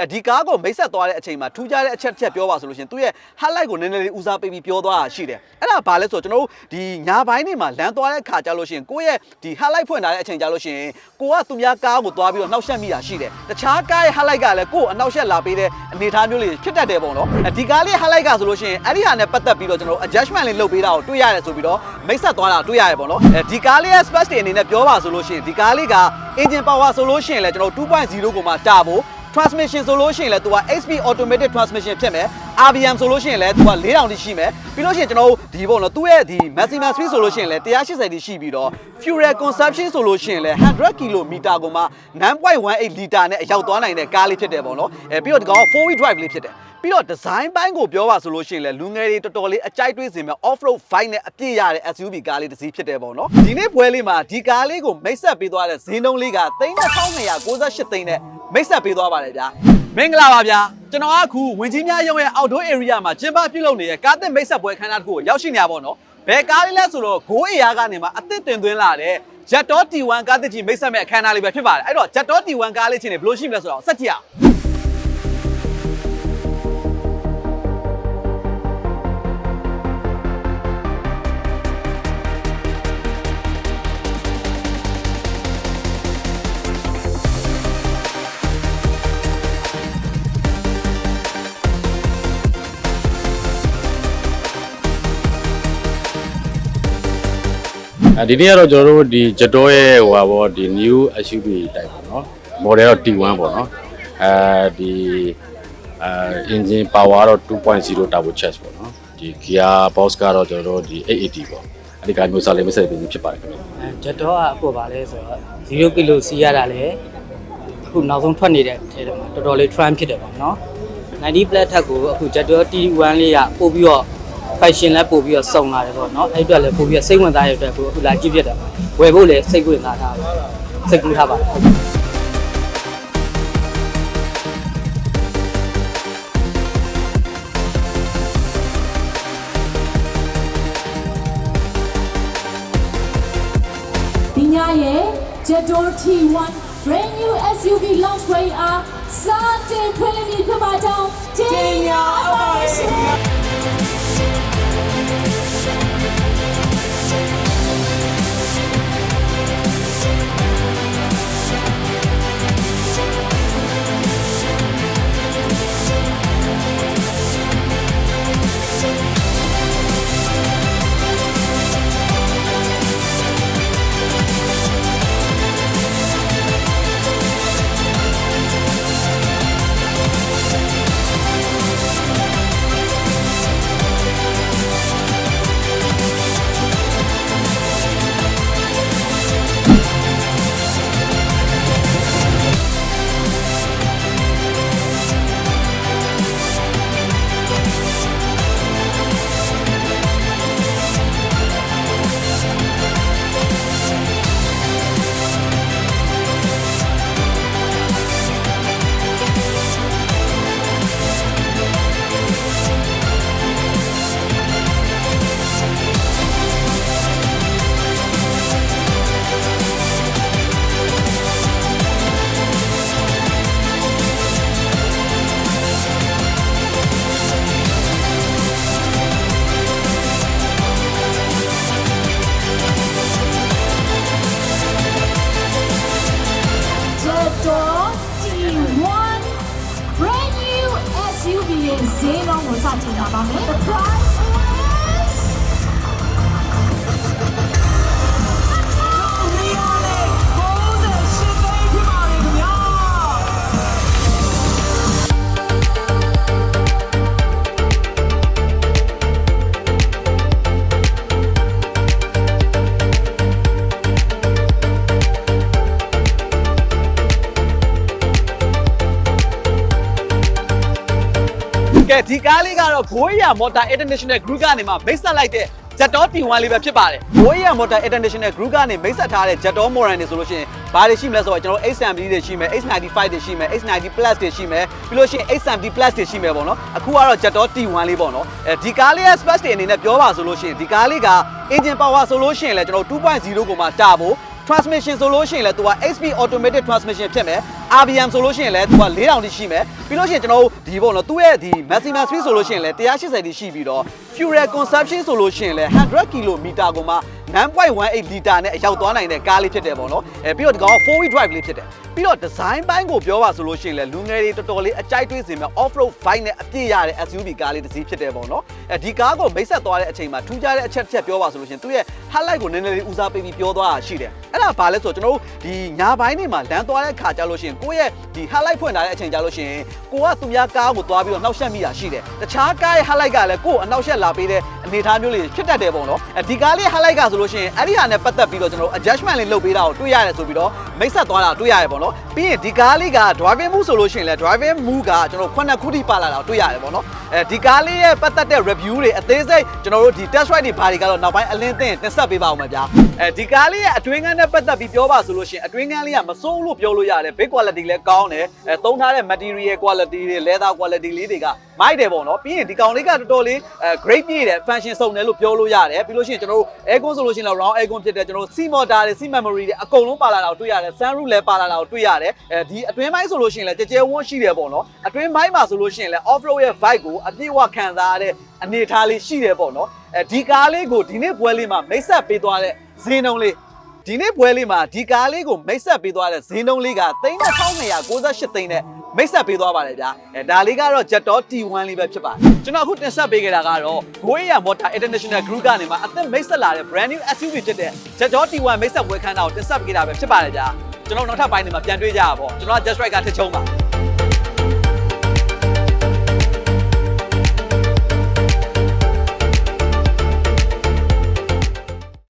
အဲဒီကားကိုမိတ်ဆက်သွားတဲ့အချိန်မှာထူးခြားတဲ့အချက်တစ်ချက်ပြောပါဆိုလို့ရှိရင်သူ့ရဲ့ highlight ကိုနည်းနည်းလေးဦးစားပေးပြီးပြောသွားတာရှိတယ်အဲ့ဒါဘာလဲဆိုတော့ကျွန်တော်တို့ဒီညာဘိုင်းတွေမှာလမ်းသွားတဲ့ခါကြလို့ရှိရင်ကိုယ့်ရဲ့ဒီ highlight ဖွင့်ထားတဲ့အချိန်ကြလို့ရှိရင်ကိုကသူများကားကိုသွားပြီးတော့နှောက်ယှက်မိတာရှိတယ်တခြားကားရဲ့ highlight ကလည်းကိုယ့်ကိုအနှောက်ယှက်လာပေးတဲ့အနေအထားမျိုးလေးဖြစ်တတ်တယ်ပေါ့နော်အဲဒီကားလေး highlight ကဆိုလို့ရှိရင်အဲ့ဒီဟာနဲ့ပတ်သက်ပြီးတော့ကျွန်တော်တို့ adjustment လေးလုပ်ပေးတာကိုတွေ့ရတယ်ဆိုပြီးတော့မိတ်ဆက်သွားတာတွေ့ရတယ်ပေါ့နော်အဲဒီကားလေးရဲ့ space တွေအနေနဲ့ပြောပါဆိုလို့ရှိရင်ဒီကားလေးက engine power ဆိုလို့ရှိရင်လည်းကျွန်တော်တို့2.0ကိုမှတာဖို့ transmission ဆိုလို့ရှိရင်လည်းသူက HP automatic transmission ဖြစ်မယ် RBM ဆိုလို့ရှိရင်လည်းသူက4000တိရှိမယ်ပြီးလို့ရှိရင်ကျွန်တော်တို့ဒီပေါ့နော်သူ့ရဲ့ဒီ maximum speed ဆိုလို့ရှိရင်လည်း180တိရှိပြီးတော့ fuel consumption ဆိုလို့ရှိရင်လည်း100 km ကိုမှ9.18 liter နဲ့အရောက်သွားနိုင်တဲ့ကားလေးဖြစ်တယ်ပေါ့နော်အဲပြီးတော့ဒီကောင်က4 wheel drive လေးဖြစ်တယ်ပြီးတော့ design ဘိုင်းကိုပြောပါဆိုလို့ရှိရင်လည်းလူငယ်တွေတော်တော်လေးအကြိုက်တွေးစင်မဲ့ off road vibe နဲ့အပြည့်ရတဲ့ SUV ကားလေးတစ်စီးဖြစ်တယ်ပေါ့နော်ဒီနေ့ပွဲလေးမှာဒီကားလေးကိုမိတ်ဆက်ပေးသွားတဲ့ဈေးနှုန်းလေးက3298သိန်းနဲ့မိတ်ဆက်ပေးသွားပါတယ်ဗျာမင်္ဂလာပါဗျာ ကျွန်တော်ကအခုဝင်ကြီးများရုံးရဲ့ outdoor area မှာကျင်းပပြုလုပ်နေတဲ့ကားသစ်မိတ်ဆက်ပွဲခန်းနာတစ်ခုကိုရောက်ရှိနေရပါတော့ဘယ်ကားလေးလဲဆိုတော့ Go Air ကနေမှအသစ်တင်သွင်းလာတဲ့ Jetto T1 ကားသစ်ကြီးမိတ်ဆက်မဲ့အခမ်းအနားလေးပဲဖြစ်ပါတယ်အဲ့တော့ Jetto T1 ကားလေးချင်းနေဘယ်လိုရှိမလဲဆိုတော့ဆက်ကြည့်အောင် ဒီနေ့ကတော့ကျွန်တော်တို့ဒီ Jetto ရဲ့ဟိုပါဗောဒီ new SUV တိုက်ပေါ့နော် model တော့ T1 ပေါ့နော်အဲဒီအဲ engine power တော့2.0 turbo charge ပေါ့နော်ဒီ gear box ကတော့ကျွန်တော်တို့ဒီ880ပေါ့အဲဒီကမျိုးစားလေးမဆက်ပြီးဖြစ်ပါတယ်ခင်ဗျအဲဂျက်တော့ကအခုပါလဲဆိုတော့0ကီလိုစီးရတာလေအခုနောက်ဆုံးထွက်နေတဲ့ထဲထဲမှာတော်တော်လေး trend ဖြစ်တယ်ပေါ့နော်90 plus ထက်ကိုအခုဂျက်တော့ T1 လေးကပို့ပြီးတော့ fashion လည်းပို့ပြီးတော့စုံလာတယ်ပေါ့နော်အဲ့အတွက်လည်းပို့ပြီးတော့စိတ်ဝင်စားရတဲ့အတွက်ကိုအခုလာကြည့်ဖြစ်တယ်ဝယ်ဖို့လည်းစိတ်ဝင်စားထားပါစိတ်ကူးထားပါဟုတ်ဒီညရဲ့ Jador T1 brand new SUV launch way အားစတင်ဖွင့်လှစ်ပြီးဖြစ်ပါကြောင်းကြေညာအပ်ပါရှင် နှုန်းကိုစ ကဲဒီကားလေးကတော့ Goya Motor International Group ကနေမှမိတ်ဆက်လိုက်တဲ့ Jetto T1 လေးပဲဖြစ်ပါတယ် Goya Motor International Group ကနေမိတ်ဆက်ထားတဲ့ Jetto Moran တွေဆိုလို့ရှိရင်ဘာတွေရှိမလဲဆိုတော့ကျွန်တော်တို့ X70 တွေရှိမယ် X95 တွေရှိမယ် X90 Plus တွေရှိမယ်ပြီးလို့ရှိရင် X70 Plus တွေရှိမယ်ပေါ့နော်အခုကတော့ Jetto T1 လေးပေါ့နော်အဲဒီကားလေးရဲ့ space တွေအနေနဲ့ပြောပါဆိုလို့ရှိရင်ဒီကားလေးက engine power ဆိုလို့ရှိရင်လည်းကျွန်တော်တို့2.0ကိုမှတာဖို့ transmission ဆိုလို့ရှိရင်လည်းသူက HP automatic transmission ဖြစ်မယ် RBM ဆိုလို့ရှိရင်လည်းသူက4000တိရှိမယ်ပြီးလို့ရှိရင်ကျွန်တော်တို့ဒီပေါ့နော်သူ့ရဲ့ဒီ maximum speed ဆိုလို့ရှိရင်လည်း180တိရှိပြီးတော့ fuel consumption ဆိုလို့ရှိရင်လည်း100 km ကိုမှ9.18 liter နဲ့အရောက်သွားနိုင်တဲ့ကားလေးဖြစ်တယ်ပေါ့နော်အဲပြီးတော့ဒီကောင်က4 wheel drive လေးဖြစ်တယ်ပြီးတော့ design ဘိုင်းကိုပြောပါဆိုလို့ရှိရင်လည်းလူငယ်တွေတော်တော်လေးအကြိုက်တွေးစင်မဲ့ off road bike နဲ့အပြည့်ရတဲ့ SUV ကားလေးတစ်စီးဖြစ်တယ်ပေါ့နော်အဲဒီကားကိုမိတ်ဆက်သွားတဲ့အချိန်မှာထူးခြားတဲ့အချက်တစ်ချက်ပြောပါဆိုလို့ရှိရင်သူ့ရဲ့ highlight ကိုနည်းနည်းလေးဦးစားပေးပြီးပြောသွားတာရှိတယ်အဲ့ဒါဘာလဲဆိုတော့ကျွန်တော်တို့ဒီညာဘိုင်းတွေမှာလမ်းသွားတဲ့ခါကြလို့ရှိရင်ကိုယ့်ရဲ့ဒီ highlight ဖွင့်ထားတဲ့အချိန်ကြလို့ရှိရင်ကိုကသူများကားကိုသွားပြီးတော့နှောက်ယှက်မိတာရှိတယ်တခြားကားရဲ့ highlight ကလည်းကိုယ်အနှောက်ယှက်လာပေးတဲ့အနေအထားမျိုးလေးဖြစ်တတ်တယ်ပေါ့နော်အဲဒီကားလေး highlight ကဆိုလို့ရှိရင်အဲ့ဒီဟာနဲ့ပတ်သက်ပြီးတော့ကျွန်တော်တို့ adjustment လေးလုပ်ပေးတာကိုတွေ့ရတယ်ဆိုပြီးတော့မိတ်ဆက်သွားတာတွေ့ရတယ်ပေါ့နော်ပြီးရင်ဒီကားလေးက driving mood ဆိုလို့ရှိရင်လည်း driving mood ကကျွန်တော်တို့ခုနှစ်ခုထိပါလာတာကိုတွေ့ရတယ်ပေါ့နော်အဲဒီကားလေးရဲ့ပတ်သက်တဲ့ review တွေအသေးစိတ်ကျွန်တော်တို့ဒီ test ride တွေဘာတွေကတော့နောက်ပိုင်းအလင်းသင်တင်ဆက်ပေးပါဦးမယ်ဗျာအဲဒီကားလေးရဲ့အတွင်းကန်းနဲ့ပတ်သက်ပြီးပြောပါဆိုလို့ရှိရင်အတွင်းကန်းလေးကမစိုးလို့ပြောလို့ရတယ် big quality လည်းကောင်းတယ်အဲသုံးထားတဲ့ material quality တွေ leather quality လေးတွေကမိုက်တယ်ပေါ့နော်ပြီးရင်ဒီကောင်လေးကတော်တော်လေးအဲ great ပြည့်တယ် function စုံတယ်လို့ပြောလို့ရတယ်ပြီးလို့ရှိရင်ကျွန်တော်တို့ aircon ဆိုလို့ရှိရင်တော့ round aircon ဖြစ်တယ်ကျွန်တော်တို့ C motor တွေ C memory တွေအကုန်လုံးပါလာတာကိုတွေ့ရတယ် sunroof လည်းပါလာတာကိုတွေ့ရတယ်အဲဒီအတွင်းပိုင်းဆိုလို့ရှိရင်လည်းကြဲကြဲဝန်းရှိတယ်ပေါ့နော်အတွင်းပိုင်းမှာဆိုလို့ရှိရင်လည်း off road ရဲ့ vibe ကိုအပြည့်အဝခံစားရတဲ့အနေအထားလေးရှိတယ်ပေါ့နော်အဲဒီကားလေးကိုဒီနေ့ပွဲလေးမှာမိတ်ဆက်ပေးသွားတဲ့ဈေးနှုန်းလေးဒီနေ့ပွဲလေးမှာဒီကားလေးကိုမိတ်ဆက်ပေးသွားတဲ့ဈေးနှုန်းလေးက3298သိန်းနဲ့မိတ်ဆက်ပေးသွားပါတယ်ဗျာအဲဒါလေးကတော့ Jetto T1 လေးပဲဖြစ်ပါတယ်ကျွန်တော်အခုတင်ဆက်ပေးခဲ့တာကတော့ Goya Motor International Group ကနေမှအသက်မိတ်ဆက်လာတဲ့ brand new SUV ဖြစ်တဲ့ Jetto T1 မိတ်ဆက်ပွဲခန်းတာကိုတင်ဆက်ပေးခဲ့တာပဲဖြစ်ပါတယ်ဗျာကျွန်တော်နောက်ထပ်ပိုင်းတွေမှာပြန်တွေ့ကြရပါပေါ့ကျွန်တော်က Just Right ကထစ်ချုံပါ